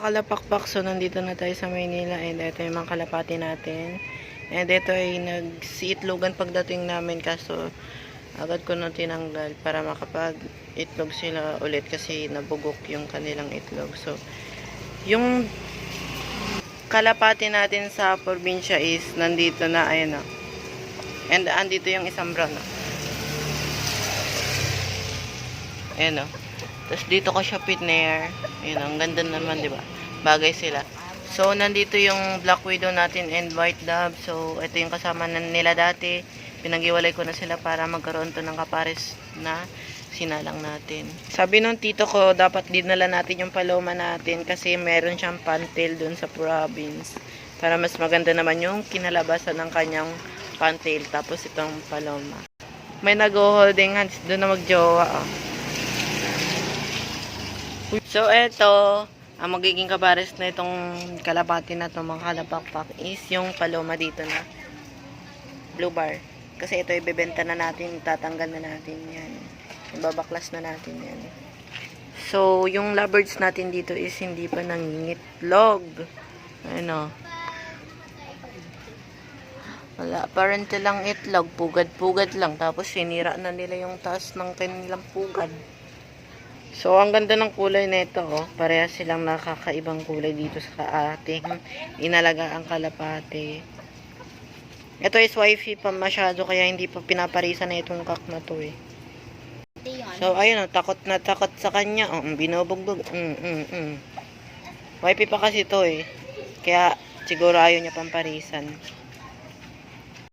kalapakpak, so nandito na tayo sa Maynila and ito yung mga kalapati natin. And ito ay nagsiitlogan pagdating namin kaso agad ko na tinanggal para makapag itlog sila ulit kasi nabugok yung kanilang itlog. So, yung kalapati natin sa probinsya is nandito na, ayun na. And andito yung isang brown. ah. Ayan o. Tapos dito ko siya pitnair. Ayan, ang ganda naman, di ba? Bagay sila. So, nandito yung Black Widow natin and White Dove. So, ito yung kasama nila dati. Pinag-iwalay ko na sila para magkaroon to ng kapares na sinalang natin. Sabi nung tito ko, dapat dinala natin yung paloma natin kasi meron siyang pantail dun sa province. Para mas maganda naman yung kinalabasan ng kanyang pantail. Tapos itong paloma. May nag-holding hands doon na magjowa. Oh. So, eto, ang magiging kabares na itong kalapati na to mga kalapakpak is yung paloma dito na blue bar. Kasi ito ibebenta na natin, tatanggal na natin yan. Ibabaklas na natin yan. So, yung lovebirds natin dito is hindi pa nangingitlog. Ano? Wala, parang lang itlog, pugad-pugad lang. Tapos sinira na nila yung taas ng kanilang pugad. So, ang ganda ng kulay nito, oh. Parehas silang nakakaibang kulay dito sa ating inalaga ang kalapate. Ito is wifey pa masyado, kaya hindi pa pinaparisan na itong kak na to, eh. So, ayun, oh, takot na takot sa kanya. Oh, mm, binubugbog. Mm, mm, mm. Wifey pa kasi to, eh. Kaya, siguro ayaw niya pamparisan.